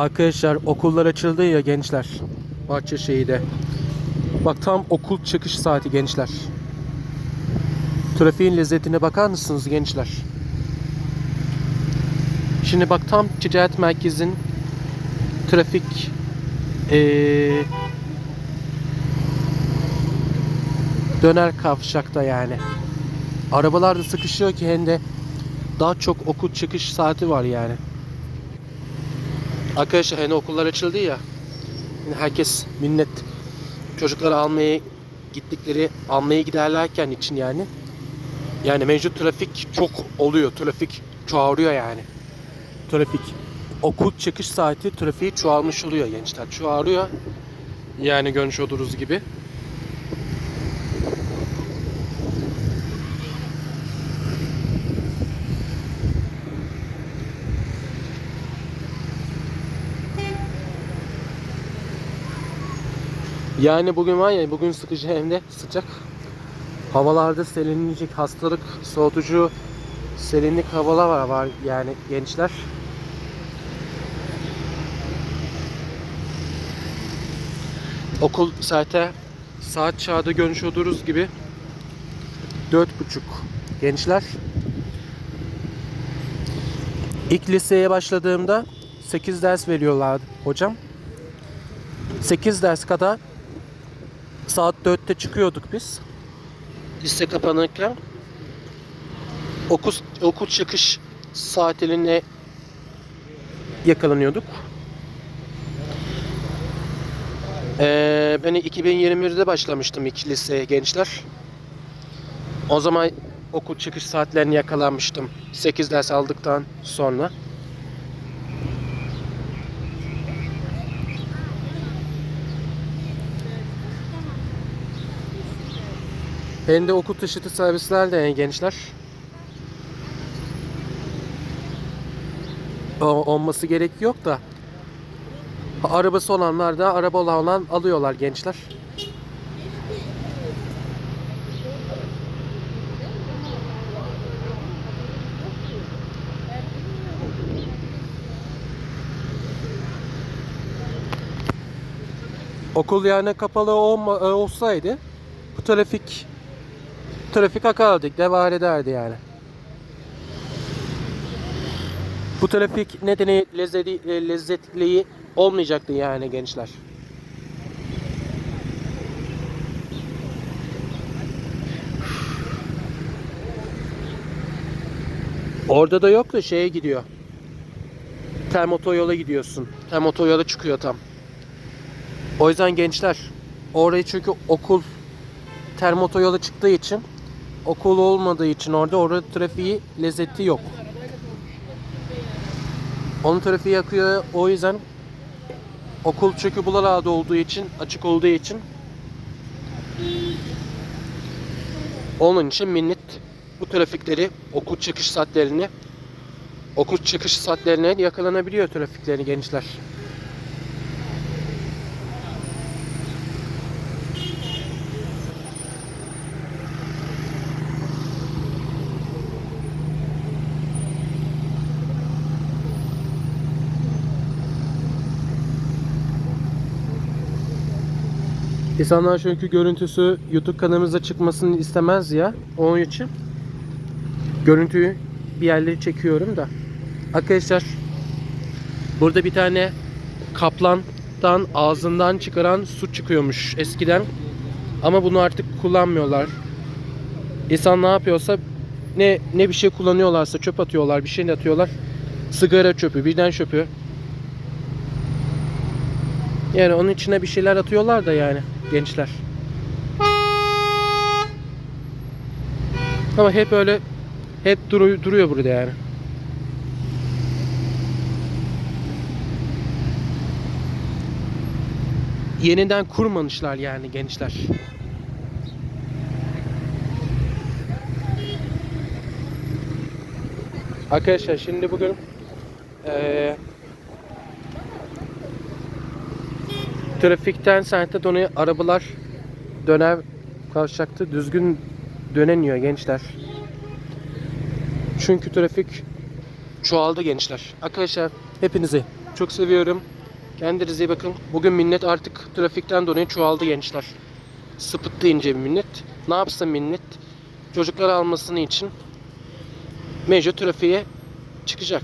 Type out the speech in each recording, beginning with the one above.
Arkadaşlar okullar açıldı ya gençler. Bahçeşehir'de. Bak tam okul çıkış saati gençler. Trafiğin lezzetine bakar mısınız gençler? Şimdi bak tam ticaret merkezin trafik eee, döner kavşakta yani. Arabalar da sıkışıyor ki hem de daha çok okul çıkış saati var yani. Arkadaşlar hani okullar açıldı ya. Yine herkes minnet çocukları almaya gittikleri almaya giderlerken için yani. Yani mevcut trafik çok oluyor. Trafik çoğalıyor yani. Trafik. Okul çıkış saati trafiği çoğalmış oluyor gençler. Çoğalıyor. Yani görmüş olduğunuz gibi. Yani bugün var ya bugün sıkıcı hem de sıcak. Havalarda serinleyecek hastalık, soğutucu, serinlik havalar var, var yani gençler. Okul saate saat çağda görmüş gibi dört buçuk gençler. İlk liseye başladığımda 8 ders veriyorlardı hocam. 8 ders kadar saat 4'te çıkıyorduk biz. Lise kapanırken okul, okul çıkış saatine yakalanıyorduk. Ee, ben 2021'de başlamıştım ilk liseye gençler. O zaman okul çıkış saatlerini yakalanmıştım. 8 ders aldıktan sonra. Hem de okul taşıtı servisler de yani gençler. Olması gerek yok da. Arabası olanlar da araba olan alıyorlar gençler. Okul yani kapalı olma, e, olsaydı bu trafik trafik akardık devam ederdi yani. Bu trafik nedeni lezzeti, e, lezzetliği olmayacaktı yani gençler. Orada da yok da şeye gidiyor. Tem otoyola gidiyorsun. Tem otoyola çıkıyor tam. O yüzden gençler orayı çünkü okul term otoyola çıktığı için okul olmadığı için orada orada trafiği lezzeti yok. Onun trafiği yakıyor o yüzden okul çünkü buralarda olduğu için açık olduğu için onun için minnet bu trafikleri okul çıkış saatlerini okul çıkış saatlerine yakalanabiliyor trafikleri gençler. İnsanlar çünkü görüntüsü YouTube kanalımıza çıkmasını istemez ya. Onun için görüntüyü bir yerlere çekiyorum da. Arkadaşlar burada bir tane kaplandan ağzından çıkaran su çıkıyormuş eskiden. Ama bunu artık kullanmıyorlar. İnsan ne yapıyorsa ne ne bir şey kullanıyorlarsa çöp atıyorlar, bir şey atıyorlar. Sigara çöpü, birden çöpü. Yani onun içine bir şeyler atıyorlar da yani gençler. Ama hep öyle hep duruyor, duruyor burada yani. Yeniden kurmamışlar yani gençler. Arkadaşlar şimdi bugün eee trafikten sente dolayı arabalar döner kavşakta düzgün dönemiyor gençler. Çünkü trafik çoğaldı gençler. Arkadaşlar hepinizi Çok seviyorum. Kendinize iyi bakın. Bugün millet artık trafikten dolayı çoğaldı gençler. Sıpıttı ince bir millet. Ne yapsın millet? Çocuklar almasını için mecbur trafiğe çıkacak.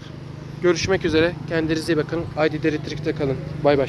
Görüşmek üzere. Kendinize iyi bakın. Haydi Elektrik'te kalın. Bay bay.